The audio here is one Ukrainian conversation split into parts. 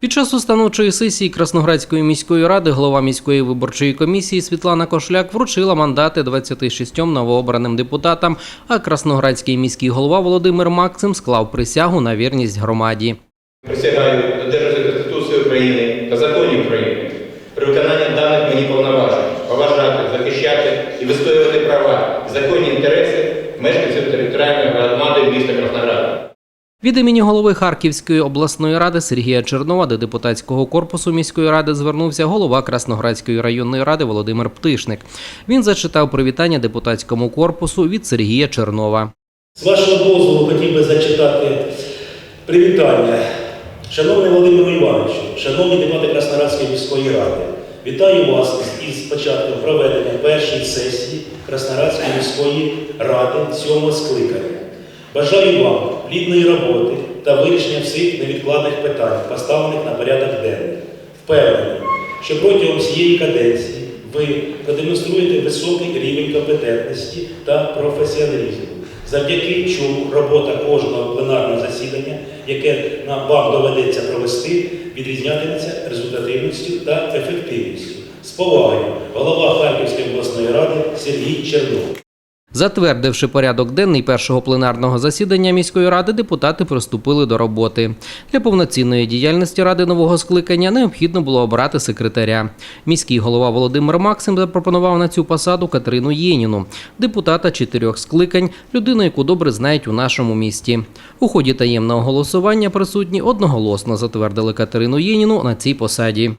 Під час установчої сесії Красноградської міської ради голова міської виборчої комісії Світлана Кошляк вручила мандати 26 новообраним депутатам, а Красноградський міський голова Володимир Максим склав присягу на вірність громаді. Присягаю додержати Конституції України та законів України, при виконанні даних мені повноважень, поважати, захищати і вистоювати права законні інтереси мешканців територіальної громади. Від імені голови Харківської обласної ради Сергія Чернова до депутатського корпусу міської ради звернувся голова Красноградської районної ради Володимир Птишник. Він зачитав привітання депутатському корпусу від Сергія Чернова. З вашого дозволу хотів би зачитати привітання. Шановний Володимиру Івановичу, шановні депутати Красноградської міської ради, вітаю вас із початком проведення першої сесії Красноградської міської ради сьомого скликання. Бажаю вам плідної роботи та вирішення всіх невідкладних питань, поставлених на порядок денний. Впевнений, що протягом всієї каденції ви продемонструєте високий рівень компетентності та професіоналізму, завдяки чому робота кожного пленарного засідання, яке нам вам доведеться провести, відрізнятиметься результативністю та ефективністю. З повагою, голова Харківської обласної ради Сергій Чернов. Затвердивши порядок денний першого пленарного засідання міської ради, депутати приступили до роботи. Для повноцінної діяльності ради нового скликання необхідно було обрати секретаря. Міський голова Володимир Максим запропонував на цю посаду Катерину Єніну, депутата чотирьох скликань, людину, яку добре знають у нашому місті. У ході таємного голосування присутні одноголосно затвердили Катерину Єніну на цій посаді.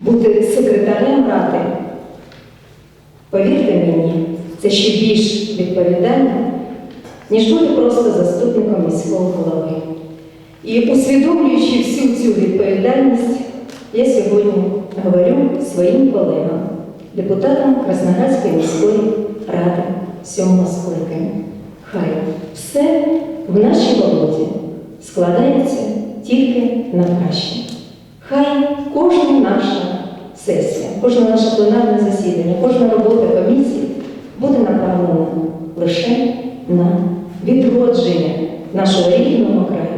Бути секретарем ради, повірте мені, це ще більш відповідально, ніж бути просто заступником міського голови. І усвідомлюючи всю цю відповідальність, я сьогодні говорю своїм колегам, депутатам Красноградської міської ради сьомого скликання. Хай все в нашій володі складається тільки на краще. Хай кожна наша сесія, кожне наше пленарне засідання, кожна робота комісії буде направлена лише на відродження нашого рідного краю.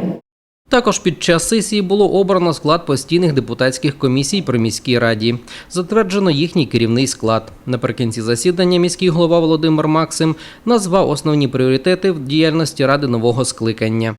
Також під час сесії було обрано склад постійних депутатських комісій при міській раді. Затверджено їхній керівний склад. Наприкінці засідання міський голова Володимир Максим назвав основні пріоритети в діяльності ради нового скликання.